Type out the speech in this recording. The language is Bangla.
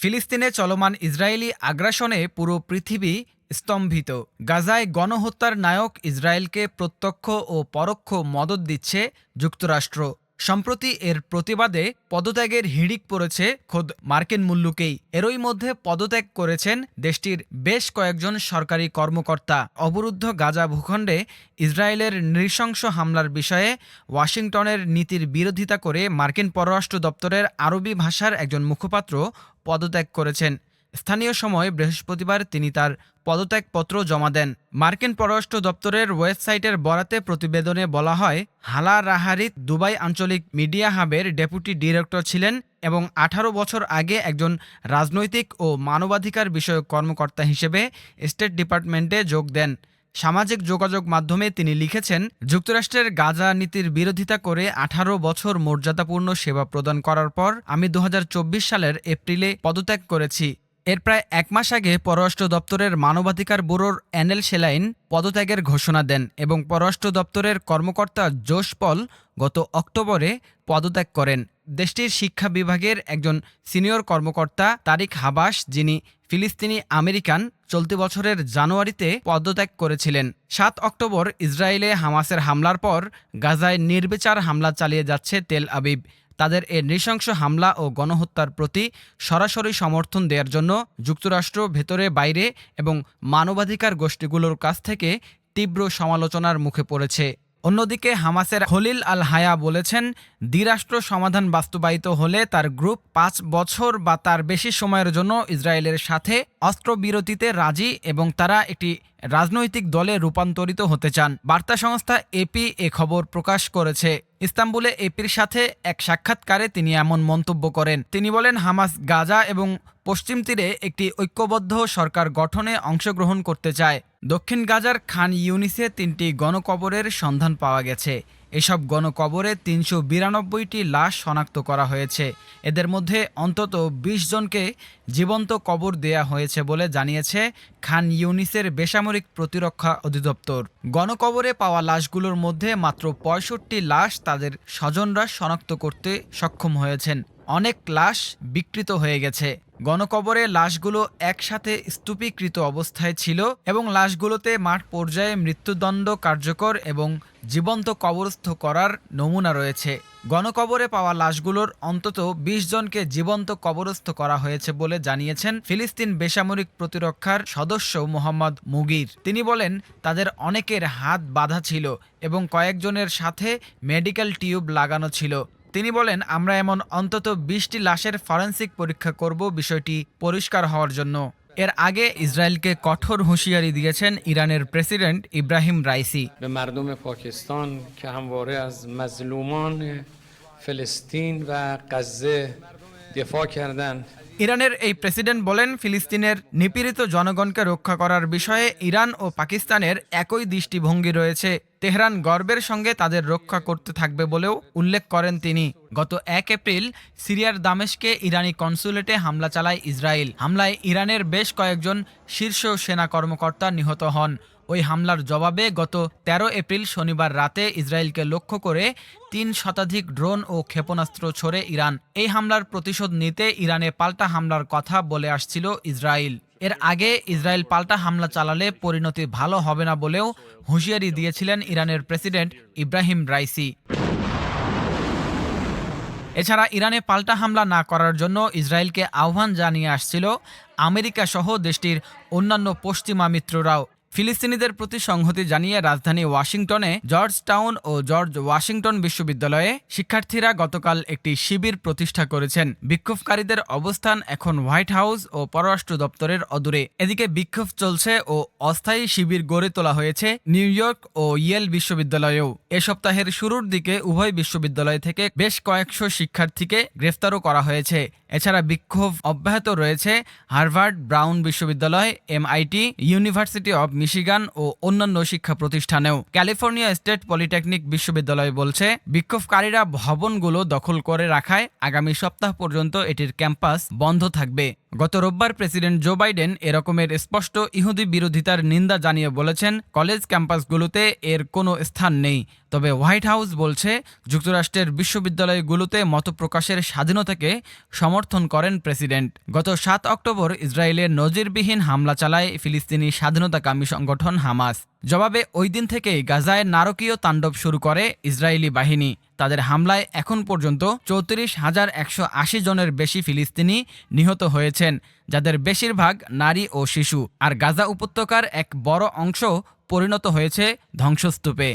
ফিলিস্তিনে চলমান ইসরায়েলি আগ্রাসনে পুরো পৃথিবী স্তম্ভিত। গাজায় গণহত্যার নায়ক ইসরায়েলকে প্রত্যক্ষ ও পরোক্ষ মদত দিচ্ছে যুক্তরাষ্ট্র। সম্প্রতি এর প্রতিবাদে পদত্যাগের হিড়িক পড়েছে খোদ মার্কিন মুল্লুকেই। এরই মধ্যে পদত্যাগ করেছেন দেশটির বেশ কয়েকজন সরকারি কর্মকর্তা। অবরুদ্ধ গাজা ভূখণ্ডে ইসরায়েলের নৃশংস হামলার বিষয়ে ওয়াশিংটনের নীতির বিরোধিতা করে মার্কিন পররাষ্ট্র দপ্তরের আরবি ভাষার একজন মুখপাত্র পদত্যাগ করেছেন। স্থানীয় সময় বৃহস্পতিবার তিনি তার পদত্যাগপত্র জমা দেন। মার্কিন পররাষ্ট্র দপ্তরের ওয়েবসাইটের বরাতে প্রতিবেদনে বলা হয়, হালা রাহারিত দুবাই আঞ্চলিক মিডিয়া হাবের ডেপুটি ডিরেক্টর ছিলেন এবং আঠারো বছর আগে একজন রাজনৈতিক ও মানবাধিকার বিষয়ক কর্মকর্তা হিসেবে স্টেট ডিপার্টমেন্টে যোগ দেন। সামাজিক যোগাযোগ মাধ্যমে তিনি লিখেছেন, যুক্তরাষ্ট্রের গাজা নীতির বিরোধিতা করে আঠারো বছর মর্যাদাপূর্ণ সেবা প্রদান করার পর আমি দু হাজার চব্বিশ সালের এপ্রিলে পদত্যাগ করেছি। এর প্রায় এক মাস আগে পররাষ্ট্র দপ্তরের মানবাধিকার ব্যুরোর অ্যানেল সেলাইন পদত্যাগের ঘোষণা দেন এবং পররাষ্ট্র দপ্তরের কর্মকর্তা জোশ পল গত অক্টোবরে পদত্যাগ করেন। দেশটির শিক্ষা বিভাগের একজন সিনিয়র কর্মকর্তা তারিক হাবাস, যিনি ফিলিস্তিনি আমেরিকান, চলতি বছরের জানুয়ারিতে পদত্যাগ করেছিলেন। সাত অক্টোবর ইসরায়েলে হামাসের হামলার পর গাজায় নির্বিচার হামলা চালিয়ে যাচ্ছে তেল আবিব। তাদের এ নৃশংস হামলা ও গণহত্যার প্রতি সরাসরি সমর্থন দেওয়ার জন্য যুক্তরাষ্ট্র, ভেতরে, বাইরে এবং মানবাধিকার গোষ্ঠীগুলোর কাছ থেকে তীব্র সমালোচনার মুখে পড়েছে। অন্যদিকে হামাসের খলিল আল হায়া বলেছেন, দ্বিরাষ্ট্র সমাধান বাস্তবায়িত হলে তার গ্রুপ পাঁচ বছর বা তার বেশি সময়ের জন্য ইসরায়েলের সাথে অস্ত্রবিরতিতে রাজি এবং তারা একটি রাজনৈতিক দলে রূপান্তরিত হতে চান। বার্তা সংস্থা এপি এ খবর প্রকাশ করেছে। ইস্তাম্বুলে এপির সাথে এক সাক্ষাৎকারে তিনি এমন মন্তব্য করেন। তিনি বলেন, হামাস গাজা এবং পশ্চিম তীরে একটি ঐক্যবদ্ধ সরকার গঠনে অংশগ্রহণ করতে চায়। দক্ষিণ গাজার খান ইউনিসে তিনটি গণকবরের সন্ধান পাওয়া গেছে। এসব গণকবরে তিনশো বিরানব্বইটি লাশ শনাক্ত করা হয়েছে। এদের মধ্যে অন্তত ২০ জনকে জীবন্ত কবর দেয়া হয়েছে বলে জানিয়েছে খান ইউনিসের বেসামরিক প্রতিরক্ষা অধিদপ্তর। গণকবরে পাওয়া লাশগুলোর মধ্যে মাত্র পঁয়ষট্টি লাশ তাদের স্বজনরা শনাক্ত করতে সক্ষম হয়েছেন। অনেক লাশ বিকৃত হয়ে গেছে। গণকবরে লাশগুলো একসাথে স্তূপীকৃত অবস্থায় ছিল এবং লাশগুলোতে মাঠ পর্যায়ে মৃত্যুদণ্ড কার্যকর এবং জীবন্ত কবরস্থ করার নমুনা রয়েছে। গণকবরে পাওয়া লাশগুলোর অন্তত ২০ জনকে জীবন্ত কবরস্থ করা হয়েছে বলে জানিয়েছেন ফিলিস্তিন বেসামরিক প্রতিরক্ষার সদস্য মোহাম্মদ মুগির। তিনি বলেন, তাদের অনেকের হাত বাঁধা ছিল এবং কয়েকজনের সাথে মেডিকেল টিউব লাগানো ছিল। তিনি বলেন আমরা এমন অন্তত বিশটি লাশের ফরেন্সিক পরীক্ষা করব বিষয়টি পরিষ্কার হওয়ার জন্য এর আগে ইসরায়েলকে কঠোর হুঁশিয়ারি দিয়েছেন ইরানের প্রেসিডেন্ট ইব্রাহিম রাইসি به مردم پاکستان که همواره از مظلومان فلسطین و غزه دفاع کردند ইরানের এই প্রেসিডেন্ট বলেন, ফিলিস্তিনের নিপীড়িত জনগণকে রক্ষা করার বিষয়ে ইরান ও পাকিস্তানের একই দৃষ্টিভঙ্গি রয়েছে। তেহরান গর্বের সঙ্গে তাদের রক্ষা করতে থাকবে বলেও উল্লেখ করেন তিনি। গত এক এপ্রিল সিরিয়ার দামেশকে ইরানি কনসুলেটে হামলা চালায় ইসরায়েল। হামলায় ইরানের বেশ কয়েকজন শীর্ষ সেনা কর্মকর্তা নিহত হন। ওই হামলার জবাবে গত ১৩ এপ্রিল শনিবার রাতে ইসরায়েলকে লক্ষ্য করে তিন শতাধিক ড্রোন ও ক্ষেপণাস্ত্র ছড়ে ইরান। এই হামলার প্রতিশোধ নিতে ইরানে পাল্টা হামলার কথা বলে আসছিল ইসরায়েল। এর আগে ইসরায়েল পাল্টা হামলা চালালে পরিণতি ভালো হবে না বলেও হুঁশিয়ারি দিয়েছিলেন ইরানের প্রেসিডেন্ট ইব্রাহিম রাইসি। এছাড়া ইরানে পাল্টা হামলা না করার জন্য ইসরায়েলকে আহ্বান জানিয়ে আসছিল আমেরিকা সহ দেশটির অন্যান্য পশ্চিমা মিত্ররাও। ফিলিস্তিনিদের প্রতি সংহতি জানিয়ে রাজধানী ওয়াশিংটনে জর্জ টাউন ও জর্জ ওয়াশিংটন বিশ্ববিদ্যালয়ে শিক্ষার্থীরা গতকাল একটি শিবির প্রতিষ্ঠা করেছেন। বিক্ষোভকারীদের অবস্থান এখন হোয়াইট হাউস ও পররাষ্ট্র দপ্তরের অদূরে। এদিকে বিক্ষোভ চলছে ও অস্থায়ী শিবির গড়ে তোলা হয়েছে নিউ ইয়র্ক ও ইয়েল বিশ্ববিদ্যালয়েও। এ সপ্তাহের শুরুর দিকে উভয় বিশ্ববিদ্যালয় থেকে বেশ কয়েকশো শিক্ষার্থীকে গ্রেফতারও করা হয়েছে। এছাড়া বিক্ষোভ অব্যাহত রয়েছে হার্ভার্ড ব্রাউন বিশ্ববিদ্যালয়, এমআইটি, ইউনিভার্সিটি অব মিশিগান ও অন্যান্য শিক্ষা প্রতিষ্ঠানেও। ক্যালিফোর্নিয়া স্টেট পলিটেকনিক বিশ্ববিদ্যালয় বলছে, বিক্ষোভকারীরা ভবনগুলো দখল করে রাখায় আগামী সপ্তাহ পর্যন্ত এটির ক্যাম্পাস বন্ধ থাকবে। গত রোববার প্রেসিডেন্ট জো বাইডেন এরকমের স্পষ্ট ইহুদি বিরোধিতার নিন্দা জানিয়ে বলেছেন, কলেজ ক্যাম্পাসগুলোতে এর কোনো স্থান নেই। তবে হোয়াইট হাউস বলছে, যুক্তরাষ্ট্রের বিশ্ববিদ্যালয়গুলোতে মতপ্রকাশের স্বাধীনতাকে সমর্থন করেন প্রেসিডেন্ট। গত সাত অক্টোবর ইসরায়েলের নজিরবিহীন হামলা চালায় ফিলিস্তিনি স্বাধীনতাকামী সংগঠন হামাস। জবাবে ওই দিন থেকেই গাজায় নারকীয় তাণ্ডব শুরু করে ইসরায়েলি বাহিনী। তাদের হামলায় এখন পর্যন্ত চৌত্রিশ হাজার একশো আশি জনের বেশি ফিলিস্তিনি নিহত হয়েছেন, যাদের বেশিরভাগ নারী ও শিশু। আর গাজা উপত্যকার এক বড় অংশ পরিণত হয়েছে ধ্বংসস্তূপে।